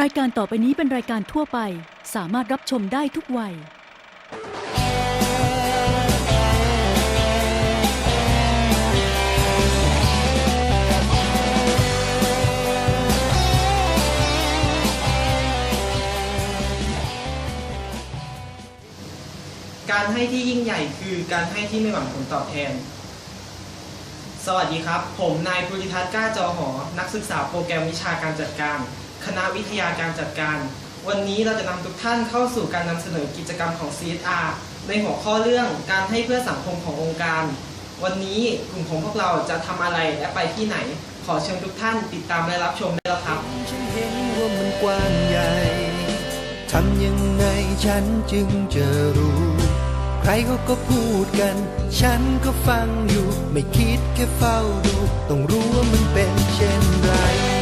รายการต่อไปนี้เป็นรายการทั่วไป สามารถรับชมได้ทุกวัย การให้ที่ยิ่งใหญ่คือการให้ที่ไม่หวังผลตอบแทน สวัสดีครับ ผมนายภูริทัศน์ก้าจอหอ นักศึกษาโปรแกรมวิชาการจัดการ คณะวิทยาการจัดการ วันนี้เราจะนำทุกท่านเข้าสู่การนำเสนอกิจกรรมของ CSR ในหัวข้อเรื่องการให้เพื่อสังคมขององค์การ วันนี้กลุ่มของพวกเราจะทำอะไรและไปที่ไหน ขอเชิญทุกท่านติดตามและรับชมได้แล้วครับฉันเห็นว่ามันกว้างใหญ่ทำยังไงฉันจึงจะรู้ ใครเขาก็พูดกัน ฉันก็ฟังอยู่ ไม่คิดแค่เฝ้าดู ต้องรู้ว่ามันเป็นเช่นไร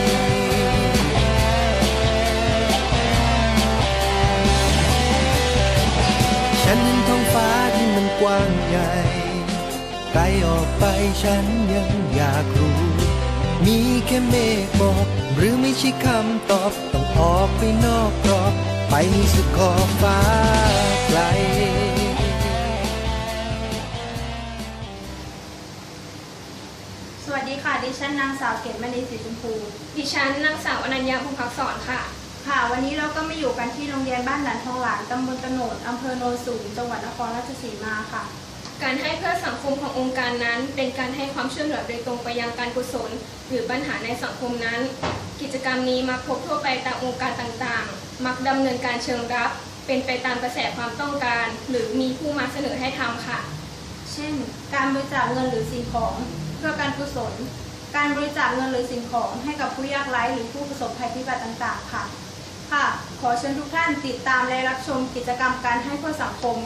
ใหญ่ไกลออกไปฉันยังอยากรู้ มีแค่เมฆบอกหรือไม่ใช่คำตอบ ต้องออกไปนอกกรอบ ไปสุดขอบฟ้าไกลสวัสดีค่ะ ดิฉันนางสาวเกตมณีสีชมพู ดิฉันนางสาวอนัญญาภูมิพักษรค่ะ ค่ะ วันนี้เราก็มาอยู่กันที่โรงเรียนบ้านหลานทองหลางตำบลตะโหนดอำเภอโนนสูงจังหวัดนครราชสีมาค่ะ การให้เพื่อสังคมขององค์การนั้น เป็นการให้ความช่วยเหลือโดยตรงไปยังการกุศล หรือปัญหาในสังคมนั้น กิจกรรมนี้มักพบทั่วไปตามองค์การต่างๆ มักดำเนินการเชิงรับ เป็นไปตามกระแสความต้องการ หรือมีผู้มาเสนอให้ทำค่ะ เช่น การบริจาคเงินหรือสิ่งของเพื่อการกุศล การบริจาคเงินหรือสิ่งของให้กับผู้ยากไร้หรือผู้ประสบภัยพิบัติต่าง ๆ ค่ะ ค่ะ ขอเชิญทุกท่านติดตามและรับชมกิจกรรมการให้เพื่อสังคม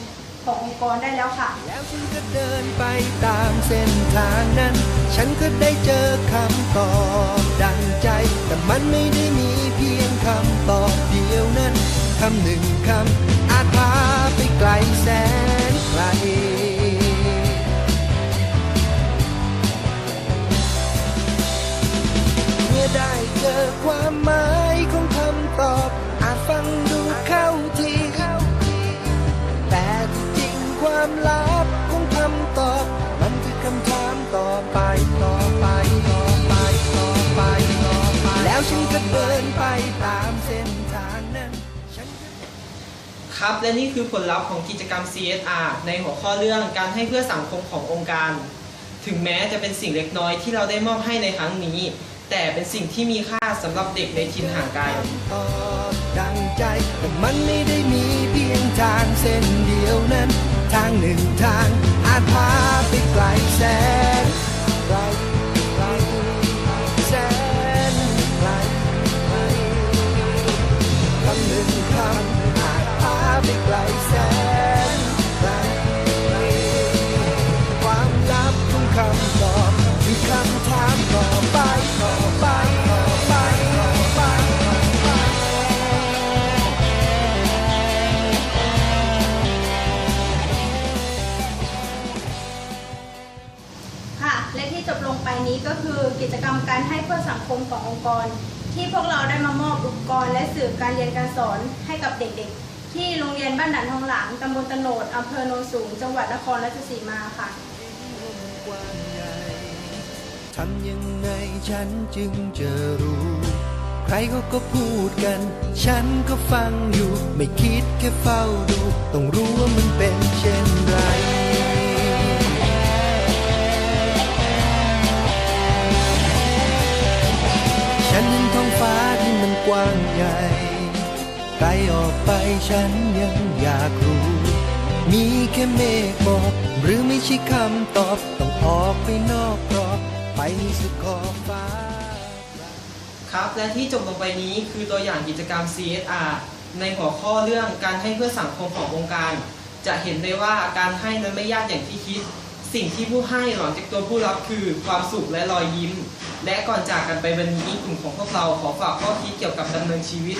ขององค์กรได้แล้วค่ะ แล้วฉันก็เดินไปตามเส้นทางนั้น ฉันก็ได้เจอคำตอบดังใจ แต่มันไม่ได้มีเพียงคำตอบเดียวนั้นคำหนึ่งคำอาจพาไปไกลแสน ก็เดินไปตามเส้นทางนั้นฉันก็ครับและนี่คือผลลัพธ์ของกิจกรรม CSR ในหัวข้อเรื่องการให้เพื่อสังคมขององค์การ ถึงแม้จะเป็นสิ่งเล็กน้อยที่เราได้มอบให้ในครั้งนี้ แต่เป็นสิ่งที่มีค่าสำหรับเด็กในถิ่นห่างไกลตอบดังใจแต่มันไม่ได้มีเพียงทางเส้นเดียวนั้น ทางหนึ่งทาง อาจพาไปไกลแสนไกลความลับของคำตอบคือคำถามต่อไปต่อไปต่อไปต่อไปค่ะ และที่จบลงไปนี้ก็คือกิจกรรมการให้เพื่อสังคมขององค์กร ที่พวกเราได้มามอบอุปกรณ์และสื่อการเรียนการสอนให้กับเด็กๆ ที่โรงเรียนบ้านด่านทองหลางตำบลตโนดอำเภอโนนสูง จังหวัดนครราชสีมาค่ะทำยังไงฉันจึงจะรู้ ใครเขาก็พูดกัน ฉันก็ฟังอยู่ ไม่คิดแค่เฝ้าดู ต้องรู้ว่ามันเป็นเช่นไร ใหญ่ไกลออกไปฉันยังอยากรู้ มีแค่เมฆบอกหรือไม่ใช่คำตอบ ต้องออกไปนอกกรอบไปสุดขอบฟ้า ครับและที่จบลงไปนี้คือตัวอย่างกิจกรรม CSR ในหัวข้อเรื่องการให้เพื่อสังคมขององค์การ จะเห็นได้ว่าการให้นั้นไม่ยากอย่างที่คิด สิ่งที่ผู้ให้หลังจากตัวผู้รับคือความสุขและรอยยิ้ม และก่อนจากกันไปวันนี้กลุ่มของพวกเราขอฝากข้อคิดเกี่ยวกับดำเนินชีวิต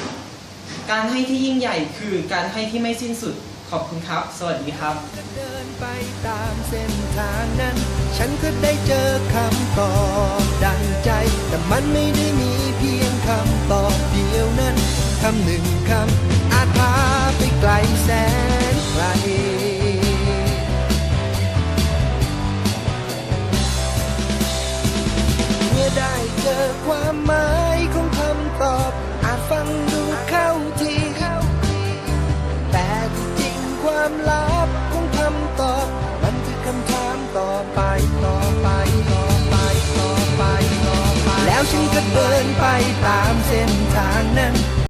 การให้ที่ยิ่งใหญ่คือการให้ที่ไม่สิ้นสุดขอบคุณครับ สวัสดีครับ เดินไปตามเส้นทางนั้น ฉันก็ได้เจอคำตอบดังใจ แต่มันไม่ได้มีเพียงคำตอบเดียวนั้นคำหนึ่งคำ อความหมาย